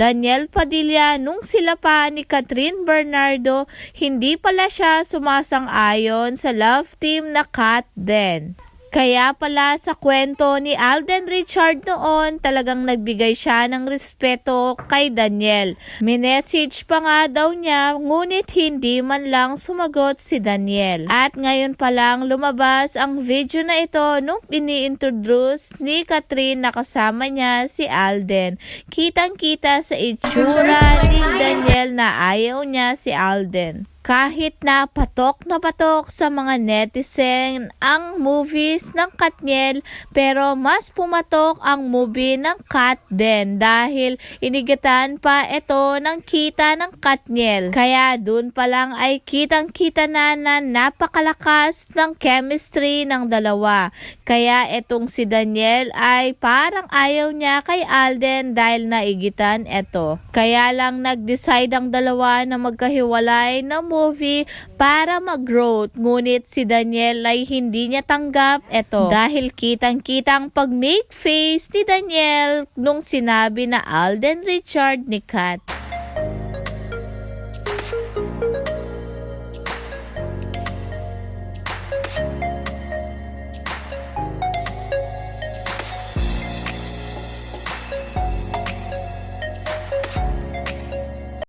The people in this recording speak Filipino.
Daniel Padilla nung sila pa ni Catherine Bernardo, hindi pala siya sumasang-ayon sa love team na Kat Den. Kaya pala sa kwento ni Alden Richard noon, talagang nagbigay siya ng respeto kay Daniel. Minessage pa nga daw niya, ngunit hindi man lang sumagot si Daniel. At ngayon pa lang lumabas ang video na ito nung ini-introduce ni Catherine na kasama niya si Alden. Kitang-kita sa itsura ni Daniel na ayaw niya si Alden. Kahit na patok na patok sa mga netizen ang movies ng Katniel pero mas pumatok ang movie ng Kat din dahil inigatan pa ito ng kita ng Katniel. Kaya dun pa lang ay kitang kita na na napakalakas ng chemistry ng dalawa. Kaya itong si Daniel ay parang ayaw niya kay Alden dahil naigitan ito. Kaya lang nag-decide ang dalawa na magkahiwalay ng movie para mag-growth. Ngunit si Daniel ay hindi niya tanggap ito dahil kitang-kitang pag-make face ni Daniel nung sinabi na Alden Richard ni Kat.